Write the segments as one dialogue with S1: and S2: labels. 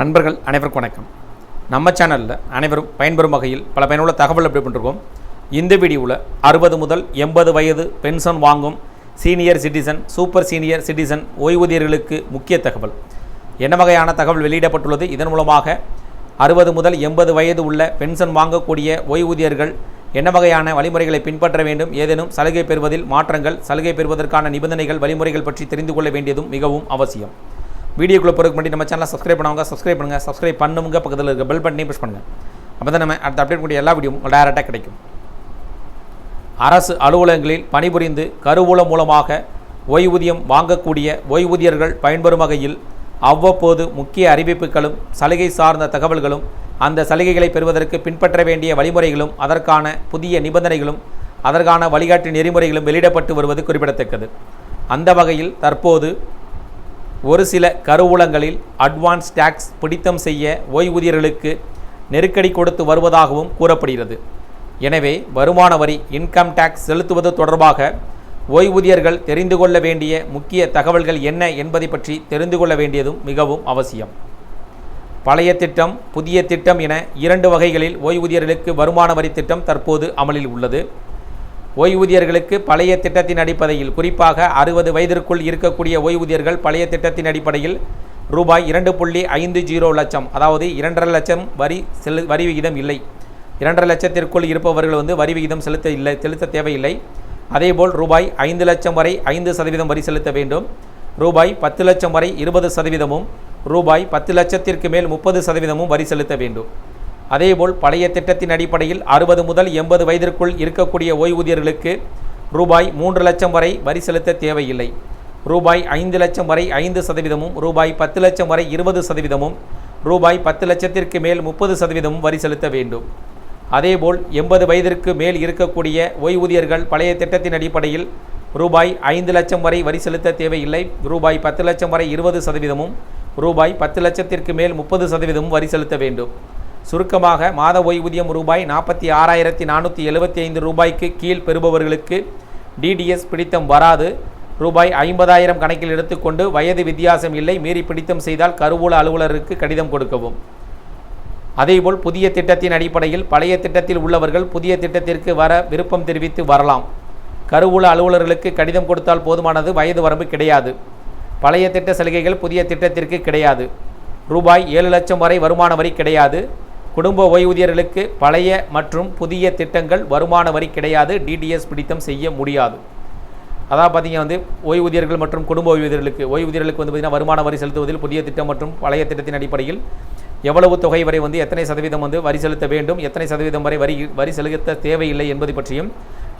S1: நண்பர்கள் அனைவருக்கும் வணக்கம். நம்ம சேனலில் அனைவரும் பயன்பெறும் வகையில் பல பயனுள்ள தகவல் அப்படி பண்ணிருக்கோம். இந்த வீடியோவில் அறுபது முதல் எண்பது வயது பென்ஷன் வாங்கும் senior citizen super senior citizen ஓய்வூதியர்களுக்கு முக்கிய தகவல். என்ன வகையான தகவல் வெளியிடப்பட்டுள்ளது? இதன் மூலமாக அறுபது முதல் எண்பது வயது உள்ள பென்ஷன் வாங்கக்கூடிய ஓய்வூதியர்கள் என்ன வகையான வழிமுறைகளை பின்பற்ற வேண்டும்? ஏதேனும் சலுகை பெறுவதில் மாற்றங்கள் சலுகை பெறுவதற்கான நிபந்தனைகள் வழிமுறைகள் பற்றி தெரிந்து கொள்ள வேண்டியதும் மிகவும் அவசியம். வீடியோக்குள்ளே போகிறதுக்கு முன்னாடி நம்ம சேனலை சப்ஸ்கிரைப் பண்ணவங்க சப்ஸ்கிரைப் பண்ணுங்கள் சப்ஸ்கிரைப் பண்ணுங்க பக்கத்தில் இருக்க பெல் பட்டனையும் ப்ரெஸ் பண்ணுங்கள் அப்போ தான் நம்ம அடுத்த அப்டேட் கூடிய எல்லா வீடியோவும் டேரெக்டாக கிடைக்கும். அரசு அலுவலகங்களில் பணிபுரிந்து கருவூலம் மூலமாக ஓய்வூதியம் வாங்கக்கூடிய ஓய்வூதியர்கள் பயன்பெறும் வகையில் அவ்வப்போது முக்கிய அறிவிப்புகளும் சலுகை சார்ந்த தகவல்களும் அந்த சலுகைகளை பெறுவதற்கு பின்பற்ற வேண்டிய வழிமுறைகளும் அதற்கான புதிய நிபந்தனைகளும் அதற்கான வழிகாட்டு நெறிமுறைகளும் வெளியிடப்பட்டு வருவது குறிப்பிடத்தக்கது. அந்த வகையில் தற்போது ஒரு சில கருவூலங்களில் அட்வான்ஸ் டேக்ஸ் பிடித்தம் செய்ய ஓய்வூதியர்களுக்கு நெருக்கடி கொடுத்து வருவதாகவும் கூறப்படுகிறது. எனவே வருமான வரி இன்கம் டேக்ஸ் செலுத்துவது தொடர்பாக ஓய்வூதியர்கள் தெரிந்து கொள்ள வேண்டிய முக்கிய தகவல்கள் என்ன என்பதை பற்றி தெரிந்து கொள்ள வேண்டியதும் மிகவும் அவசியம். பழைய திட்டம் புதிய திட்டம் என இரண்டு வகைகளில் ஓய்வூதியர்களுக்கு வருமான வரி திட்டம் தற்போது அமலில் உள்ளது. ஓய்வூதியர்களுக்கு பழைய திட்டத்தின் அடிப்படையில் குறிப்பாக அறுபது வயதிற்குள் இருக்கக்கூடிய ஓய்வூதியர்கள் பழைய திட்டத்தின் அடிப்படையில் ரூபாய் இரண்டு புள்ளி ஐந்து ஜீரோ லட்சம் அதாவது இரண்டரை லட்சம் வரி செலு வரி விகிதம் இல்லை. இரண்டரை லட்சத்திற்குள் இருப்பவர்கள் வந்து வரி விகிதம் செலுத்த இல்லை செலுத்த தேவையில்லை. அதேபோல் ரூபாய் ஐந்து லட்சம் வரை ஐந்து சதவீதம் வரி செலுத்த வேண்டும். ரூபாய் பத்து லட்சம் வரை இருபது சதவீதமும் ரூபாய் பத்து லட்சத்திற்கு மேல் முப்பது சதவீதமும் வரி செலுத்த வேண்டும். அதேபோல் பழைய திட்டத்தின் அடிப்படையில் அறுபது முதல் எண்பது வயதிற்குள் இருக்கக்கூடிய ஓய்வூதியர்களுக்கு ரூபாய் மூன்று லட்சம் வரை வரி செலுத்த தேவையில்லை. ரூபாய் ஐந்து லட்சம் வரை ஐந்து சதவீதமும் ரூபாய் பத்து லட்சம் வரை இருபது சதவீதமும் ரூபாய் பத்து லட்சத்திற்கு மேல் முப்பது சதவீதமும் வரி செலுத்த வேண்டும். அதேபோல் எண்பது வயதிற்கு மேல் இருக்கக்கூடிய ஓய்வூதியர்கள் பழைய திட்டத்தின் அடிப்படையில் ரூபாய் ஐந்து லட்சம் வரை வரி செலுத்த தேவையில்லை. ரூபாய் பத்து லட்சம் வரை இருபது சதவீதமும் ரூபாய் பத்து லட்சத்திற்கு மேல் முப்பது சதவீதமும் வரி செலுத்த வேண்டும். சுருக்கமாக மாத ஓய்வூதியம் ரூபாய் நாற்பத்தி ஆறாயிரத்தி நானூற்றி எழுபத்தி ஐந்து ரூபாய்க்கு கீழ் பெறுபவர்களுக்கு டிடிஎஸ் பிடித்தம் வராது. ரூபாய் ஐம்பதாயிரம் கணக்கில் எடுத்துக்கொண்டு வயது வித்தியாசம் இல்லை. மீறி பிடித்தம் செய்தால் கருவூல அலுவலருக்கு கடிதம் கொடுக்கவும். அதேபோல் புதிய திட்டத்தின் அடிப்படையில் பழைய திட்டத்தில் உள்ளவர்கள் புதிய திட்டத்திற்கு வர விருப்பம் தெரிவித்து வரலாம். கருவூல அலுவலர்களுக்கு கடிதம் கொடுத்தால் போதுமானது. வயது வரம்பு கிடையாது. பழைய திட்ட சலுகைகள் புதிய திட்டத்திற்கு கிடையாது. ரூபாய் ஏழு லட்சம் வரை வருமான வரி கிடையாது. குடும்ப ஓய்வூதியர்களுக்கு பழைய மற்றும் புதிய திட்டங்கள் வருமான வரி கிடையாது. டிடிஎஸ் பிடித்தம் செய்ய முடியாது. அதான் பார்த்தீங்க வந்து ஓய்வூதியர்கள் மற்றும் குடும்ப ஓய்வூதியர்களுக்கு ஓய்வூதியர்களுக்கு வந்து பார்த்திங்கன்னா வருமான வரி செலுத்துவதில் புதிய திட்டம் மற்றும் பழைய திட்டத்தின் அடிப்படையில் எவ்வளவு தொகை வரை வந்து எத்தனை சதவீதம் வந்து வரி செலுத்த வேண்டும் எத்தனை சதவீதம் வரை வரி வரி செலுத்த தேவையில்லை என்பது பற்றியும்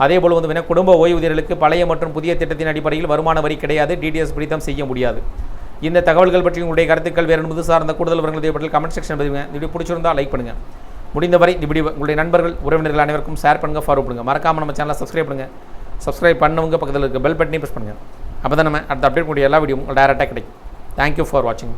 S1: அதேபோல் வந்து குடும்ப ஓய்வூதியர்களுக்கு பழைய மற்றும் புதிய திட்டத்தின் அடிப்படையில் வருமான வரி கிடையாது. டிடிஎஸ் பிடித்தம் செய்ய முடியாது. இந்த தகவல்கள் பற்றி உங்களுடைய கருத்துக்கள் வேறு என்பது சார்ந்த கூடுதல் விவரங்கள் பற்றி கமெண்ட் செக்ஷன் பதிவுங்க இந்த வீடியோ பிடிச்சிருந்தால் லைக் பண்ணுங்கள் முடிந்தவரை இந்த வீடியோ உங்களுடைய நண்பர்கள் உறவினர்கள் அனைவருக்கும் ஷேர் பண்ணுங்கள் ஃபாலோ பண்ணுங்கள் மறக்காமல் நம்ம சேனலை சப்ஸ்கிரைப் பண்ணுங்கள் சப்ஸ்கிரைப் பண்ணவங்க பக்கத்தில் இருக்க பெல் பட்டனையும் ப்ரெஸ் பண்ணுங்கள் அப்போ தான் நம்ம அடுத்த அப்டேட் கூடிய எல்லா வீடியோவும் டேரெக்டாக கிடைக்கும். தேங்க்யூ ஃபார் வாட்சிங்